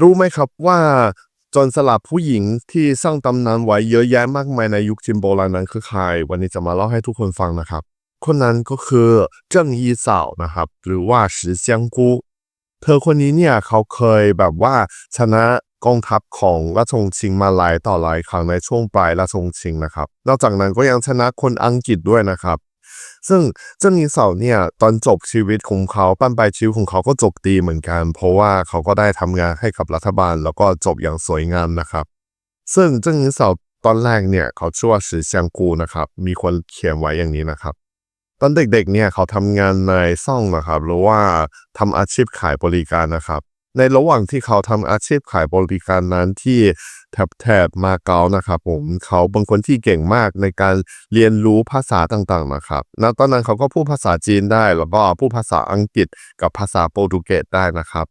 รู้ไหมครับว่าจนสลัดผู้หญิงที่สร้างตำนานไว้เยอะแยะมากมายในยุคจีนโบราณนั้นคือใคร วันนี้จะมาเล่าให้ทุกคนฟังนะครับ คนนั้นก็คือเจิ้งยีเสาวนะครับ หรือว่าสือเซียงกู้ เธอคนนี้เนี่ยเขาเคยแบบว่าชนะกองทัพของราชวงศ์ชิงมาหลายต่อหลายครั้งในช่วงปลายราชวงศ์ชิงนะครับ นอกจากนั้นก็ยังชนะคนอังกฤษด้วยนะครับ ซึ่งเจ้าหญิงเสาเนี่ยตอนจบชีวิตของเขาปั้นปชีวิตของเขาก็จบดีเหมือนกัน เพราะว่าเขาก็ได้ทำงานให้กับรัฐบาล แล้วก็จบอย่างสวยงามนะครับ ซึ่งเจ้าหญิงเสาตอนแรกเนี่ยเขาชื่อว่าสือเซียงกูนะครับ มีคนเขียนไว้อย่างนี้นะครับ ตอนเด็กๆเนี่ยเขาทำงานในซ่องนะครับ หรือว่าทำอาชีพขายบริการนะครับ ในระหว่างที่เขาทำอาชีพขายบริการนั้นที่แถบแถบมาเก๊านะครับผมเขาเป็นคนที่เก่งมากในการเรียนรู้ภาษาต่างๆนะครับณตอนนั้นเขาก็พูดภาษาจีนได้ แล้วก็พูดภาษาอังกฤษกับภาษาโปรตุเกสได้นะครับ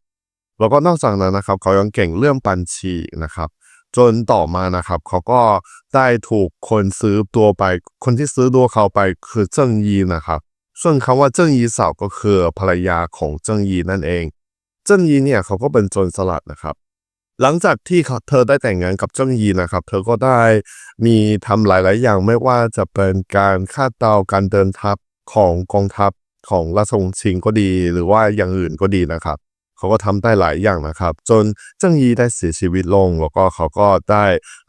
แล้วก็นอกจากนั้นนะครับ เขายังเก่งเรื่องบัญชีนะครับ จนต่อมานะครับ เขาก็ได้ถูกคนซื้อตัวไป คนที่ซื้อตัวเขาไปคือเจิ้งยีนะครับส่วนคำว่าเจิ้งยีสาวก็คือภรรยาของเจิ้งยีนั่นเอง เจิ้งยีเนี่ยเขาก็เป็นโจรสลัดนะครับ หลังจากที่เธอได้แต่งงานกับเจิ้งยีนะครับ เธอก็ได้มีทำหลาย ๆ อย่างไม่ว่าจะเป็นการคาดเดาการเดินทัพของกองทัพของราชวงศ์ชิงก็ดี หรือว่าอย่างอื่นก็ดีนะครับ เขาก็ทำได้หลายอย่างนะครับ จนเจิ้งยีได้เสียชีวิตลง แล้วก็เขาก็ได้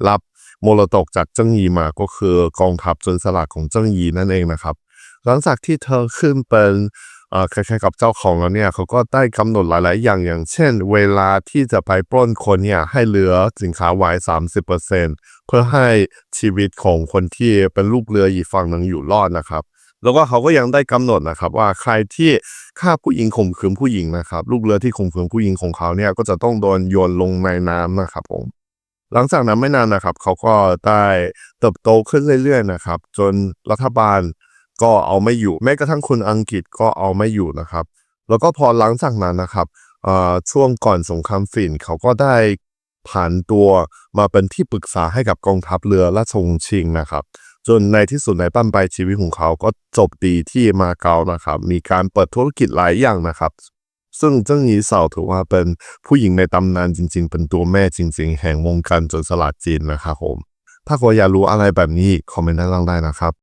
รับมรดกจากเจิ้งยีมาก็คือกองทัพจนสลัดของเจิ้งยีนั่นเองนะครับ หลังจากที่เธอขึ้นเป็น คล้ายๆกับเจ้าของแล้วเนี่ยเขาก็ได้กำหนดหลาย ๆ อย่างอย่างเช่น เวลาที่จะไปปล้นคนเนี่ยให้เหลือสินค้าไว้ 30%เพื่อให้ชีวิตของคนที่เป็นลูกเรืออีกฝั่งหนึ่งอยู่รอดนะครับ แล้วก็เขาก็ยังได้กำหนดนะครับ ว่าใครที่ฆ่าผู้หญิงข่มขืนผู้หญิงนะครับ ลูกเรือที่ข่มขืนผู้หญิงของเขาเนี่ยก็จะต้องโดนโยนลงในน้ำนะครับผมหลังจากนั้นไม่นานนะครับ เขาก็ได้เติบโตขึ้นเรื่อย ๆ นะครับ จนรัฐบาล ก็เอาไม่อยู่แม้กระทั่งคนอังกฤษก็เอาไม่อยู่นะครับ แล้วก็พอหลังจากนั้นนะครับช่วงก่อนสงครามฝิ่นเขาก็ได้ผ่านตัวมาเป็นที่ปรึกษาให้กับกองทัพเรือราชวงศ์ชิงนะครับ จนในที่สุดในปั้นปลายชีวิตของเขาก็จบดีที่มาเก๊านะครับ มีการเปิดธุรกิจหลายอย่างนะครับ ซึ่งเจ้าหญิงสาวถือว่าเป็นผู้หญิงในตำนานจริง ๆ เป็นตัวแม่จริง ๆ แห่งวงการจรสลัดจีนนะครับผมถ้าคุณอยากรู้อะไรแบบนี้คอมเมนต์ด้านล่างได้นะครับ